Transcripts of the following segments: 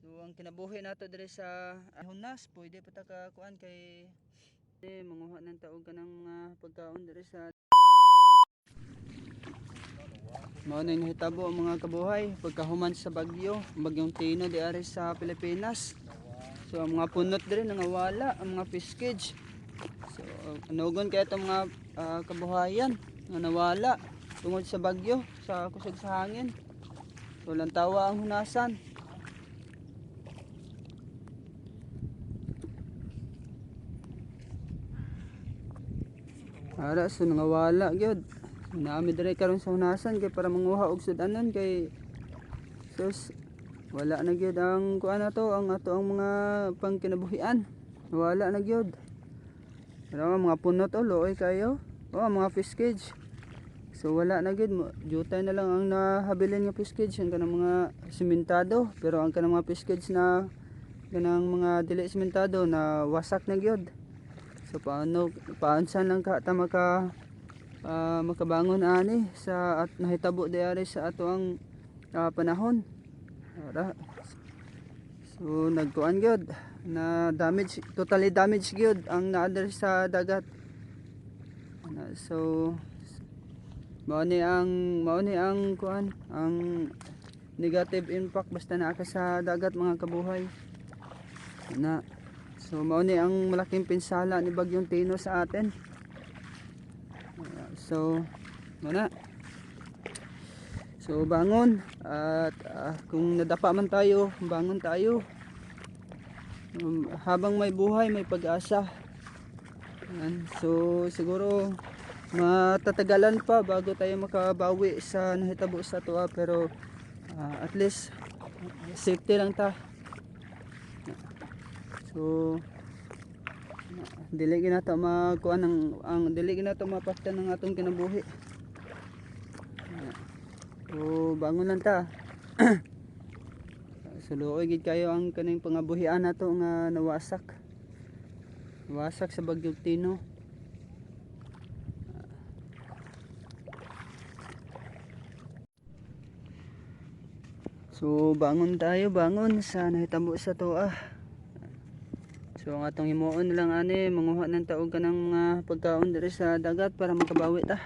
So ang kinabuhi nato dire sa Hunas, pwede pa ta kuan kay eh, manguha ng taog ka ng mga pagkaon dire sa Mao na nahitabo ang mga kabuhay pagkahuman sa bagyo, bagyong Tino di sa Pilipinas. So ang mga punot dire nangawala, ang mga fiskage. So anugon kaya itong mga ah, kabuhayan nga nawala tungod sa bagyo, sa kusog sa hangin. So lang tawa ang hunasan. Ara so nangawala gyud. Naami dire karon sa hunasan kay para manguha og sudanon kay sus wala na gyud ang kuan to ang ato ang mga pangkinabuhian. Wala na gyud. Pero mga punot o looy kayo. O ang mga fish cage. So wala na gyud jutay na lang ang nahabilin nga fish cage ang kanang mga simentado pero ang kanang mga fish cage na kanang mga dili simentado na wasak na gyud. So paano paansan lang ka ta maka ah, makabangon ani sa at nahitabo diari sa ato ang ah, panahon. Ara. So nagkuan gyud na damage totally damage gyud ang naadar sa dagat. So mao ni ang mao ni ang kuan ang negative impact basta naa sa dagat mga kabuhay. Na So mao ni ang malaking pinsala ni Bagyong Tino sa atin. So muna. So bangon at ah, kung nadapa man tayo, bangon tayo. Um, habang may buhay, may pag-asa. So siguro matatagalan pa bago tayo makabawi sa nahitabo sa tuwa pero ah, at least safety lang ta. So dili ginato makuan ang ang dili ginato mapaktan ng atong kinabuhi. So bangon lang ta. Suluoy gid kayo ang kaning pangabuhian nato nga nawasak. Nawasak sa Bagyong Tino. So bangon tayo, bangon sa nahitabo sa tuwa. So ang atong himuon lang ani manguha ng taog ka ng mga pagkaon diri sa dagat para makabawi ta.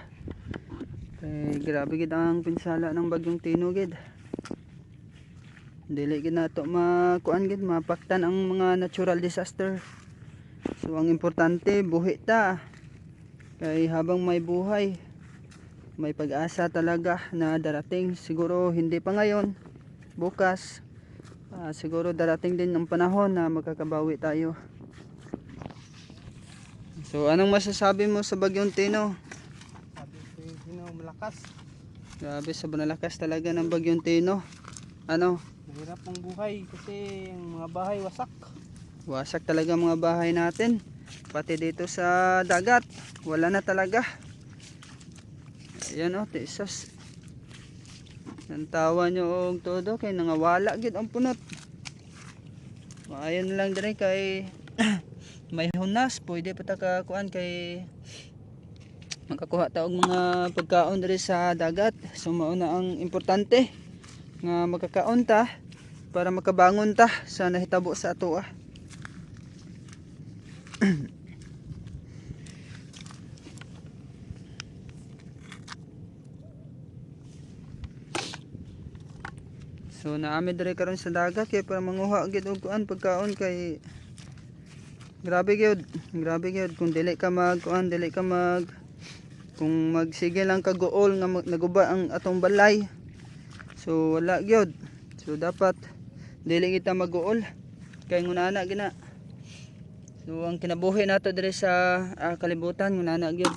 Kay grabe gid ang pinsala ng bagyong Tino gid. Dili gid nato makuan gid mapaktan ang mga natural disaster. So ang importante buhi ta. Kay habang may buhay may pag-asa talaga na darating siguro hindi pa ngayon bukas Ah, siguro darating din ang panahon na magkakabawi tayo. So anong masasabi mo sa Bagyong Tino? Sabi ko yung sino malakas. Grabe sa banalakas talaga ng Bagyong Tino. Ano? Mahirap ang buhay kasi ang mga bahay wasak. Wasak talaga mga bahay natin. Pati dito sa dagat. Wala na talaga. Ayan o, tesos. Ang tawa nyo og todo kay nangawala gid ang punot. Maayo na lang dire kay may hunas pwede pa ta kuan kay makakuha ta og mga pagkaon diri sa dagat. So mao na ang importante nga makakaon ta para makabangon ta sa nahitabo sa ato ah. So naami dire karon sa dagat kay para manguha gid og kuan pagkaon kay grabe gyud, grabe gyud kung dili ka mag kuan, dili ka mag kung magsige lang ka gool nga naguba ang atong balay. So wala gyud. So dapat dili kita mag-gool kay ngunana gina. So ang kinabuhi nato dire sa ah, kalibutan ngunana gyud.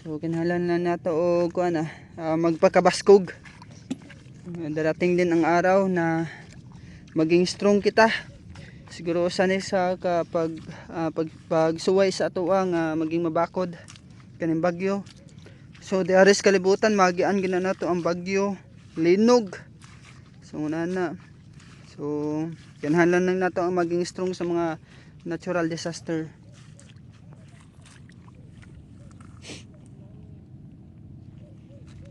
So kinahanglan na nato og kuan ah, ah, magpakabaskog. Darating din ang araw na maging strong kita. Siguro sanay sa kapag ah, pag, pagsuway sa ato ang maging mabakod kaning bagyo. So di aris kalibutan magian gina nato ang bagyo linog. So una na. So kinahanglan lang nato ang maging strong sa mga natural disaster.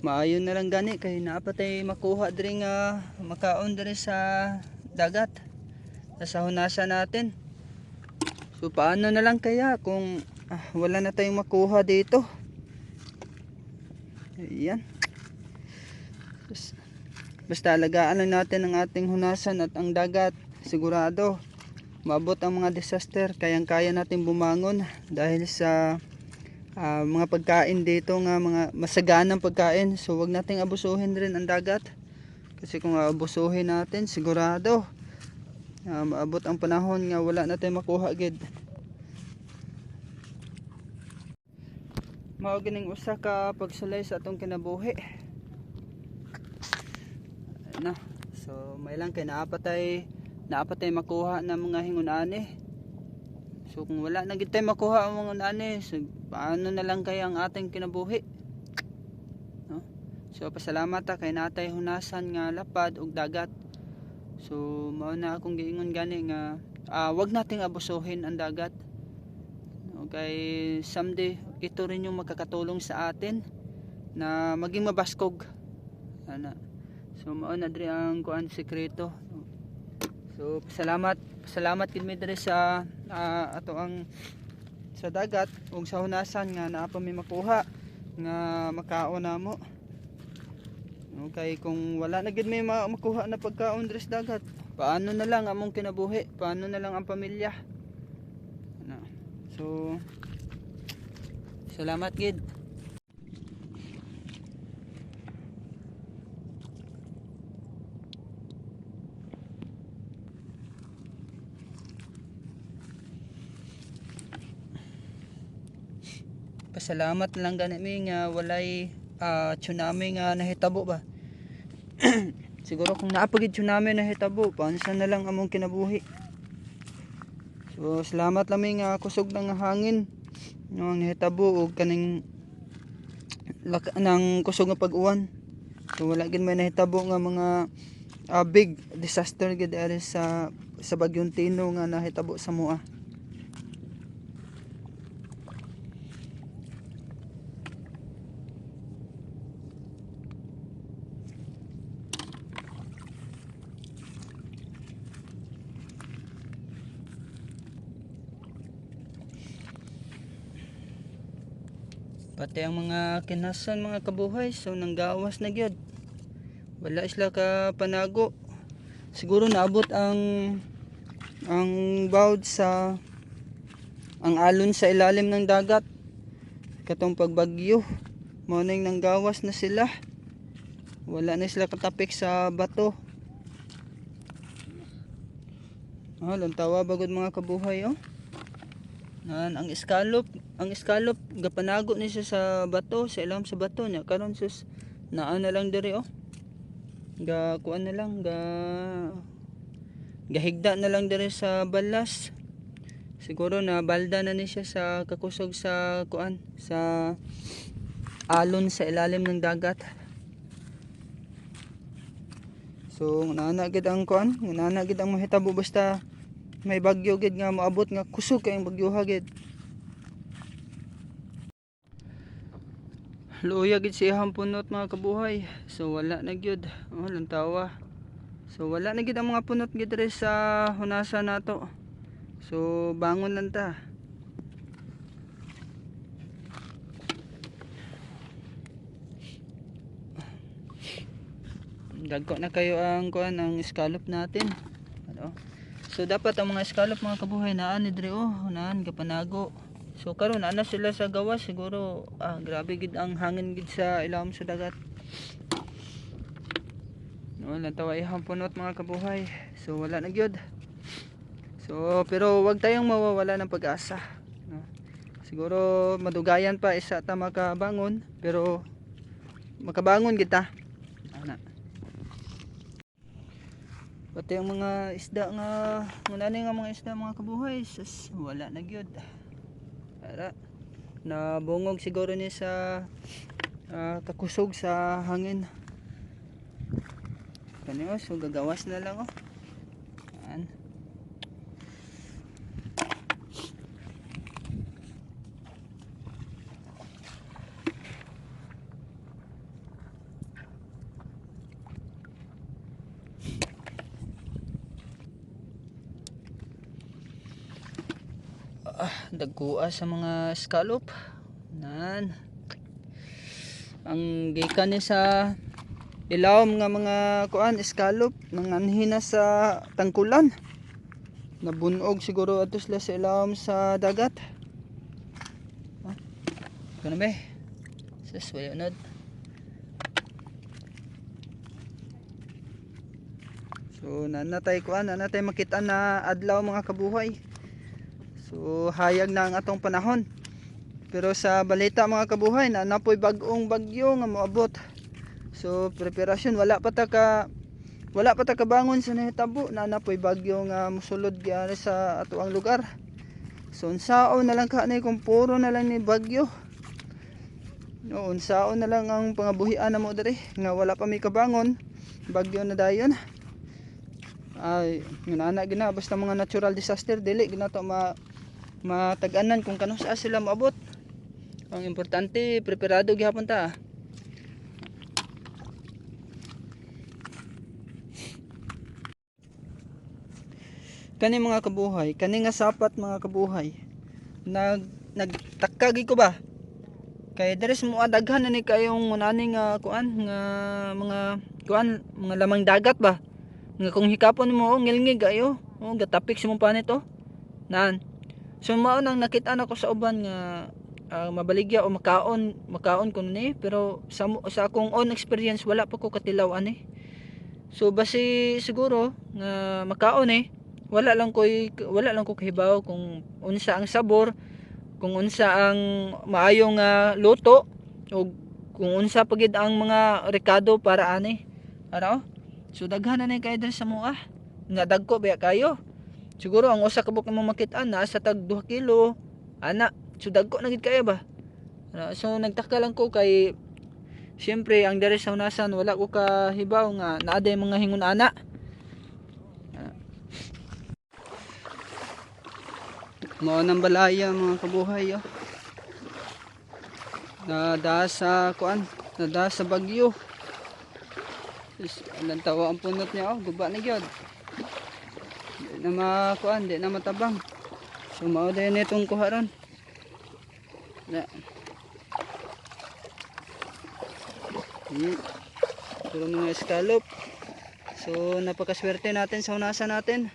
Maayo na lang gani kay naapatay makuha diri nga makaon diri sa dagat. Sa hunasan natin. So paano na lang kaya kung ah, wala na tayong makuha dito. Ayan. Bas- Basta alagaan lang natin ang ating hunasan at ang dagat. Sigurado, maabot ang mga disaster. Kayang-kaya natin bumangon dahil sa ah, mga pagkain dito nga mga masaganang pagkain. So wag nating abusuhin rin ang dagat. Kasi kung abusuhin natin, sigurado ah, maabot ang panahon nga wala na tayong makuha gid. Mao gining usa ka pagsulay sa atong kinabuhi. Na. So may lang kay naapatay naapatay makuha ng mga hingunani. So kung wala na gid tayo makuha ang mga so paano na lang kaya ang ating kinabuhi? No? So pasalamat ta kay natay hunasan nga lapad ug dagat. So mao na akong giingon gani nga ah, wag nating abusuhin ang dagat. Okay, someday ito rin yung makakatulong sa atin na maging mabaskog. Ana. So mao na diri ang kuan sekreto. So salamat, salamat gid mi sa ah, ato ang sa dagat ug sa hunasan nga naa pa mi makuha nga makaon namo. Okay, kung wala na gid may ma- makuha na pagkaon diri sa dagat, paano na lang among kinabuhi? Paano na lang ang pamilya? Ano? So Salamat gid. Pasalamat lang gani mi nga walay ah, tsunami nga nahitabo ba. Siguro kung naapagid tsunami nahitabo, paano na lang among kinabuhi. So salamat lang nga kusog ng hangin ng nahitabo og kaning laka, ng kusog nga pag-uwan. So wala gid may nahitabo nga mga ah, big disaster gid sa sa bagyong Tino nga nahitabo sa mua. Pati ang mga kinasan mga kabuhay so nanggawas na gyud. Wala sila ka panago. Siguro naabot ang ang bawd sa ang alon sa ilalim ng dagat. Katong pagbagyo. Yung nanggawas na sila. Wala na sila katapik sa bato. Ah, lantawa bagod mga kabuhay oh. Nan ang scallop, ang scallop gapanago ni siya sa bato, sa ilam sa bato niya karon sus naa na lang diri oh. Ga kuan na lang ga gahigda na lang diri sa balas. Siguro na balda na ni siya sa kakusog sa kuan sa alon sa ilalim ng dagat. So nana gid ang kuan, nana gid ang mahitabo basta may bagyo gid nga moabot nga kusog kayong bagyo gid. Luya gid si ihang punot mga kabuhay. So wala na gyud. Oh, lantawa. So wala na gid ang mga punot gid sa hunasa nato. So bangon lang ta. Dagko na kayo ang kuan ang scallop natin. Ano? So dapat ang mga scallop mga kabuhay naan ni diri oh, naan kapanago. So karon ana sila sa gawas siguro ah, grabe gid ang hangin gid sa ilawom sa dagat. No, lantawa ihang punot mga kabuhay. So wala na gyud. So pero wag tayong mawawala ng pag-asa. No? Siguro madugayan pa isa ta makabangon pero makabangon kita. Ana. Pati ang mga isda nga muna nga mga isda mga kabuhay sus, wala na gyud. Para nabungog siguro ni sa ah, kakusog sa hangin. Kani oh, so gagawas na lang oh. Yan. Ah, dagkua sa mga scallop. Nan. Ang gikan ni sa ilawom nga mga kuan scallop nanganhina sa tangkulan. Nabunog siguro ato sila sa ilawom sa dagat. Ah, ganun ba sus wala unod so nanatay kuan nanatay makita na adlaw mga kabuhay so hayag na ang atong panahon. Pero sa balita mga kabuhay na napoy bag-ong bagyo nga moabot. So preparasyon wala pa ta ka wala pa ta kabangon sa nahitabo na napoy bagyo nga mosulod gyari sa ato ang lugar. So unsaon na lang ka ni kung puro na lang ni bagyo. No unsaon na lang ang pangabuhian na mo diri nga wala pa may kabangon bagyo na dayon. Ay nana gina basta mga natural disaster dili gina to ma matag-anan kung kanus sa sila moabot ang importante preparado gihapon ta. Kani mga kabuhay kani nga sapat mga kabuhay nag nagtakagi ko ba? Kay deres mo adaghan na ni kayong munani nga kuan nga mga kuan mga lamang dagat ba? Nga kung hikapon mo oh, ngilngig ayo oh gatapik sa mong panit oh nan so mao nang nakita na ko sa uban nga ah, mabaligya o makaon makaon ko ni pero sa sa akong own experience wala pa ko katilaw ani so basi siguro nga makaon eh wala lang ko wala lang ko kahibaw kung unsa ang sabor kung unsa ang maayong nga luto o kung unsa pagid ang mga rekado para ani. Ano so daghan na ni kay sa mua. Nga dagko ba kayo siguro ang usa ka buk mo makit-an naa sa tag 2 kilo ana so dagko na kayo ba Ano, so nagtaka lang ko kay Siyempre, ang dere sa unasan, wala ko kahibaw nga naaday mga hingon ana. Mao nang balaya mga kabuhay oh. Nada sa kuan, nada sa bagyo. Is alang tawa ang punot niya oh, guba na gyud. Di na makuan, di na matabang. So mao din itong kuharon. Na. Yan. Puro mga scallop. So napakaswerte natin sa unasan natin.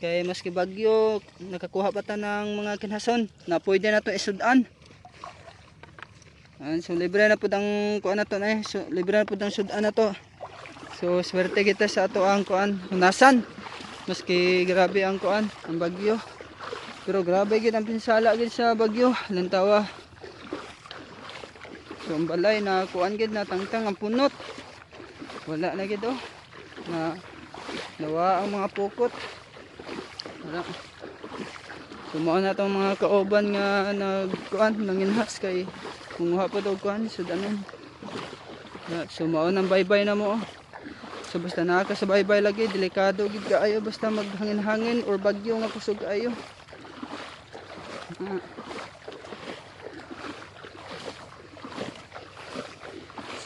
Kaya maski bagyo, nakakuha pa ta ng mga kinhason na pwede na to isudan. So libre na pud ang kuan na to na eh. So, libre na pud ang sudan na to. So swerte kita sa ato ang kuan unasan. Maski grabe ang kuan, ang bagyo. Pero grabe gid ang pinsala gid sa bagyo. Lantawa. So ang balay na kuan gid na tangtang ang punot. Wala na gid oh. Na nawa ang mga pukot. Wala. Sumao na tong mga kaoban nga nagkuan nanginhas kay kumuha pa daw kuan sudanon. Wala. Sumao nang baybay na mo. oh. So basta naka sa baybay lagi delikado gid kaayo basta maghangin-hangin or bagyo nga kusog ayo. Ah.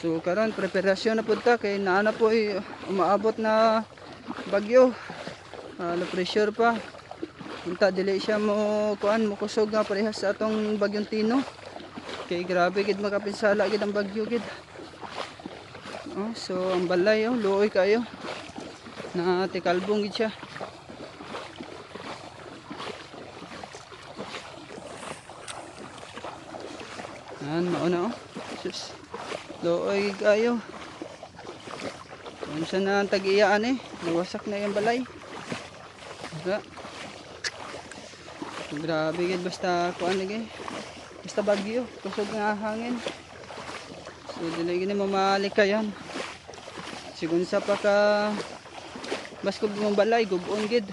So karon preparasyon na pud ta kay naa na po eh, umaabot na bagyo. Ah, low pressure pa. Unta dili siya mo kuan mo kusog nga parehas sa atong bagyong Tino. Kay grabe gid makapinsala gid ang bagyo gid. Oh, so ang balay oh, luoy kayo. Na tikalbong gid siya. Yan, mauna oh. Sus. Looy kayo. Kung saan na ang tag-iyaan eh. Nawasak na yung balay. Wala. Grabe gid basta kuan lagi. Basta bagyo, kusog nga hangin. So dili gini mamalikayan. Sigun sa pa ka baskog mong balay gubon gid.